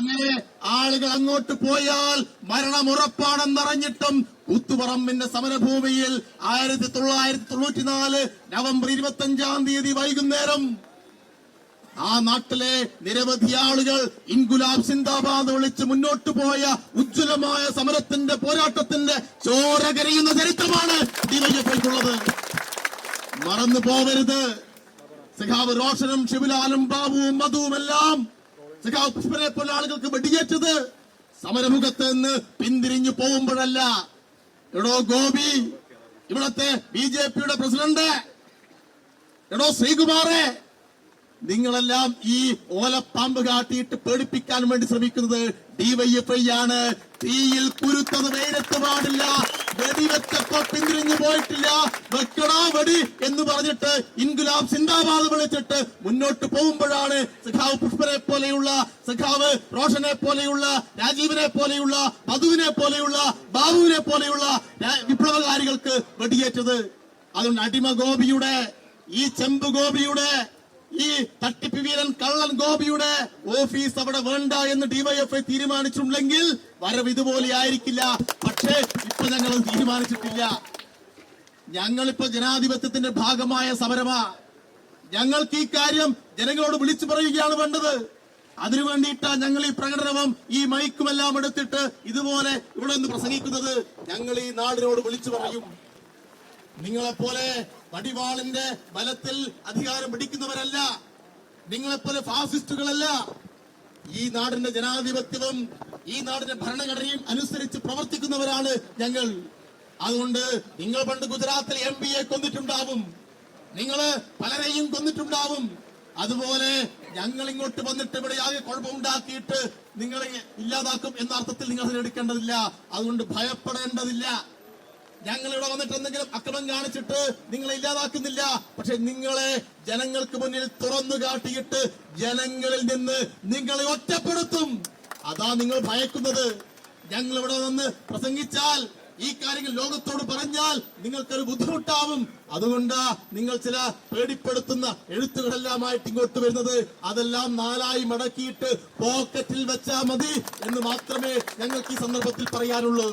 അങ്ങനെ ആളുകൾ അങ്ങോട്ട് പോയാൽ മരണം ഉറപ്പാണെന്നറിഞ്ഞിട്ടും ഉത്തുപറമ്പിന്റെ സമരഭൂമിയിൽ ആയിരത്തി തൊള്ളായിരത്തി തൊണ്ണൂറ്റിനാല് നവംബർ ഇരുപത്തി അഞ്ചാം തീയതി വൈകുന്നേരം ആ നാട്ടിലെ നിരവധി ആളുകൾ ഇൻഗുലാബ് സിന്ദാബാദ് വിളിച്ച് മുന്നോട്ട് പോയ ഉജ്ജ്വലമായ സമരത്തിന്റെ പോരാട്ടത്തിന്റെ ചോര കരയുന്ന ചരിത്രമാണ് ഡിവൈഎഫ്ഐക്കുള്ളത് മറന്നു പോവരുത് സഖാവ് റോഷനും ശിവലാലും ബാബുവും മധുവും എല്ലാം സഖാവ് പോലെ ആളുകൾക്ക് വെടിയേറ്റത്. സമരമുഖത്ത് നിന്ന് പിന്തിരിഞ്ഞു പോകുമ്പോഴല്ല. എടോ ഗോപി ഇവിടത്തെ ബി ജെ പിയുടെ പ്രസിഡന്റ്. എടോ ശ്രീകുമാറെ നിങ്ങളെല്ലാം ഈ ഓലപ്പാമ്പ് കാട്ടിയിട്ട് പേടിപ്പിക്കാൻ വേണ്ടി ശ്രമിക്കുന്നത് ഡിവൈഎഫ്ഐ ആണ്. തീയിൽ കുരുത്തത് വെയിലത്ത് പാടില്ല. വെടിവെച്ചപ്പോ പിന്തിരിഞ്ഞു പോയിട്ടില്ല. വെക്കടാ വെടി എന്ന് പറഞ്ഞിട്ട് ഇൻഗുലാബ് സിന്ദാബാദ് വിളിച്ചിട്ട് മുന്നോട്ട് പോകുമ്പോഴാണ് സഖാവ് പുഷ്പനെ പോലെയുള്ള സഖാവ് റോഷനെ പോലെയുള്ള രാജീവിനെ പോലെയുള്ള മധുവിനെ പോലെയുള്ള ബാബുവിനെ പോലെയുള്ള വിപ്ലവകാരികൾക്ക് വെടിയേറ്റത്. അതുകൊണ്ട് അടിമ ഗോപിയുടെ ഈ ചെമ്പ് ഗോപിയുടെ ഈ തട്ടിപ്പ് വീരൻ കള്ളൻ ഗോപിയുടെ ഓഫീസ് അവിടെ വേണ്ട എന്ന് ഡിവൈഎഫ്ഐ തീരുമാനിച്ചിട്ടുണ്ടെങ്കിൽ വരവ് ഇതുപോലെ ആയിരിക്കില്ല. പക്ഷേ ഇപ്പൊ ഞങ്ങൾ തീരുമാനിച്ചിട്ടില്ല. ഞങ്ങളിപ്പോ ജനാധിപത്യത്തിന്റെ ഭാഗമായ സമരമാ. ഞങ്ങൾക്ക് ഈ കാര്യം ജനങ്ങളോട് വിളിച്ചു പറയുകയാണ് വേണ്ടത്. അതിനു വേണ്ടിയിട്ടാ ഞങ്ങൾ ഈ പ്രകടനവും ഈ മൈക്കുമെല്ലാം എടുത്തിട്ട് ഇതുപോലെ ഇവിടെ നിന്ന് പ്രസംഗിക്കുന്നത്. ഞങ്ങൾ ഈ നാടിനോട് വിളിച്ചു പറയും. നിങ്ങളെപ്പോലെ വടിവാളിന്റെ ബലത്തിൽ അധികാരം പിടിക്കുന്നവരല്ല. നിങ്ങളെപ്പോലെ ഫാസിസ്റ്റുകളല്ല. ഈ നാടിന്റെ ജനാധിപത്യവും ഈ നാടിന്റെ ഭരണഘടനയും അനുസരിച്ച് പ്രവർത്തിക്കുന്നവരാണ് ഞങ്ങൾ. അതുകൊണ്ട് നിങ്ങൾ പണ്ട് ഗുജറാത്തിൽ എം പിയെ കൊന്നിട്ടുണ്ടാവും. നിങ്ങൾ പലരെയും കൊന്നിട്ടുണ്ടാവും. അതുപോലെ ഞങ്ങൾ ഇങ്ങോട്ട് വന്നിട്ട് ഇവിടെ ആകെ കുഴപ്പമുണ്ടാക്കിയിട്ട് നിങ്ങളെ ഇല്ലാതാക്കും എന്ന അർത്ഥത്തിൽ നിങ്ങൾ എടുക്കേണ്ടതില്ല. അതുകൊണ്ട് ഭയപ്പെടേണ്ടതില്ല. ഞങ്ങൾ ഇവിടെ വന്നിട്ട് എന്തെങ്കിലും അക്രമം കാണിച്ചിട്ട് നിങ്ങളെ ഇല്ലാതാക്കുന്നില്ല. പക്ഷെ നിങ്ങളെ ജനങ്ങൾക്ക് മുന്നിൽ തുറന്നു കാട്ടിയിട്ട് ജനങ്ങളിൽ നിന്ന് നിങ്ങളെ ഒറ്റപ്പെടുത്തും. അതാ നിങ്ങൾ ഭയക്കുന്നത്. ഞങ്ങൾ ഇവിടെ വന്ന് പ്രസംഗിച്ചാൽ ഈ കാര്യങ്ങൾ ലോകത്തോട് പറഞ്ഞാൽ നിങ്ങൾക്കൊരു ബുദ്ധിമുട്ടാവും. അതുകൊണ്ട് നിങ്ങൾ ചില പേടിപ്പെടുത്തുന്ന എഴുത്തുകളെല്ലാമായിട്ട് ഇങ്ങോട്ട് വരുന്നത്. അതെല്ലാം നാലായി മടക്കിയിട്ട് പോക്കറ്റിൽ വെച്ചാൽ മതി എന്ന് മാത്രമേ ഞങ്ങൾക്ക് ഈ സന്ദർഭത്തിൽ പറയാനുള്ളൂ.